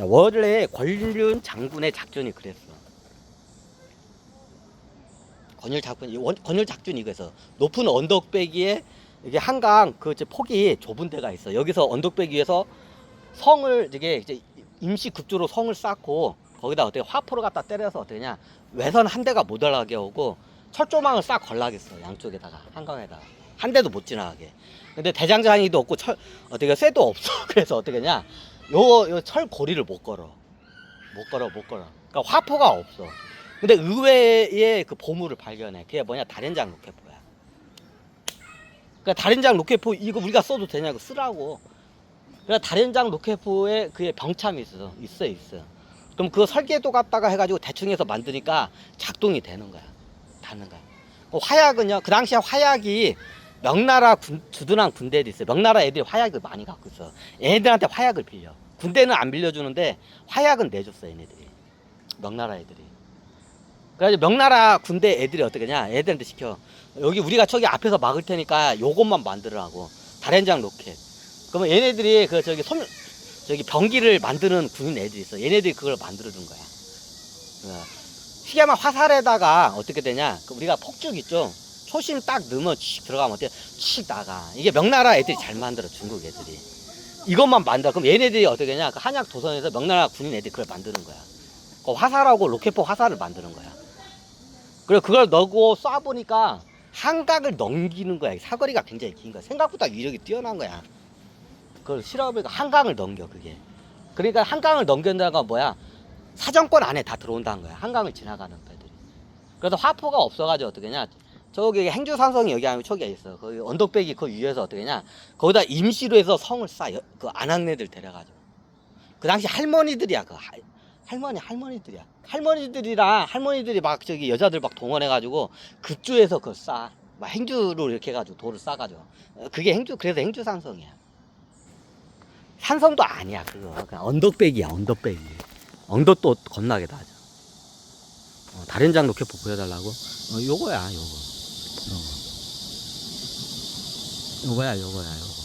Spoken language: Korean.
원래 권륜 장군의 작전이 그랬어. 권율 이 원- 권율 작전이 이거에서 높은 언덕배기에 이게 한강 그 폭이 좁은 데가 있어. 여기서 언덕배기 위에서 성을 이게 이제 임시 급조로 성을 쌓고 거기다 어떻게 화포를 갖다 때려서 어떻게냐 외선 한 대가 못 올라가게 하고 철조망을 싹 걸라겠어 양쪽에다가 한강에다가 한 대도 못 지나가게. 근데 대장장이도 없고 철 어떻게 쇠도 없어. 그래서 어떻게냐 요, 요 철고리를 못 걸어. 못 걸어, 못 걸어. 그러니까 화포가 없어. 근데 의외의 그 보물을 발견해. 그게 뭐냐? 다련장 로켓포야. 그러니까 다련장 로켓포 이거 우리가 써도 되냐고 쓰라고. 그러니까 다련장 로켓포에 그의 병참이 있어. 있어, 있어. 그럼 그 설계도 갖다가 해가지고 대충 해서 만드니까 작동이 되는 거야. 닿는 거야. 그 화약은요, 그 당시에 화약이 명나라 군, 주둔한 군대들이 있어요. 명나라 애들이 화약을 많이 갖고 있어. 얘네들한테 화약을 빌려. 군대는 안 빌려주는데 화약은 내줬어, 얘네들이. 명나라 애들이. 그래가지고 명나라 군대 애들이 어떻게 냐 애들한테 시켜. 여기 우리가 저기 앞에서 막을 테니까 요것만 만들으라고. 다련장 로켓. 그러면 얘네들이 그 저기 섬, 저기 병기를 만드는 군인 애들이 있어. 얘네들이 그걸 만들어 준 거야. 어. 시계만 화살에다가 어떻게 되냐? 그 우리가 폭죽 있죠? 초심 딱 넣으면 칙 들어가면 어때? 칙 나가. 이게 명나라 애들이 잘 만들어, 중국 애들이. 이것만 만들어. 그럼 얘네들이 어떻게 하냐? 그 한약 도선에서 명나라 군인 애들이 그걸 만드는 거야. 그 화살하고 로켓포 화살을 만드는 거야. 그리고 그걸 넣고 쏴보니까 한강을 넘기는 거야. 사거리가 굉장히 긴 거야. 생각보다 위력이 뛰어난 거야. 그걸 실험해서 한강을 넘겨, 그게. 그러니까 한강을 넘긴다는 건 뭐야? 사정권 안에 다 들어온다는 거야. 한강을 지나가는 배들이. 그래서 화포가 없어가지고 어떻게 냐 저기 행주산성이 여기 아니고 저기에 있어. 거기 언덕배기 그 위에서 어떻게 냐 거기다 임시로 해서 성을. 여- 그 안악네들 데려가지고. 그 당시 할머니들이야. 그 할, 할머니 할머니들이야. 할머니들이랑 할머니들이 막 저기 여자들 막 동원해가지고 급주에서 그걸 쌓아. 막 행주로 이렇게 해가지고 돌을 쌓아가지고. 어, 그게 행주 그래서 행주 산성이야. 산성도 아니야 그거. 그냥 언덕배기야 언덕배기. 언덕도 겁나게 낮아. 어, 다른장 로켓포 보여달라고? 어, 요거야, 요거. 요거. 요거야, 요거야, 요거.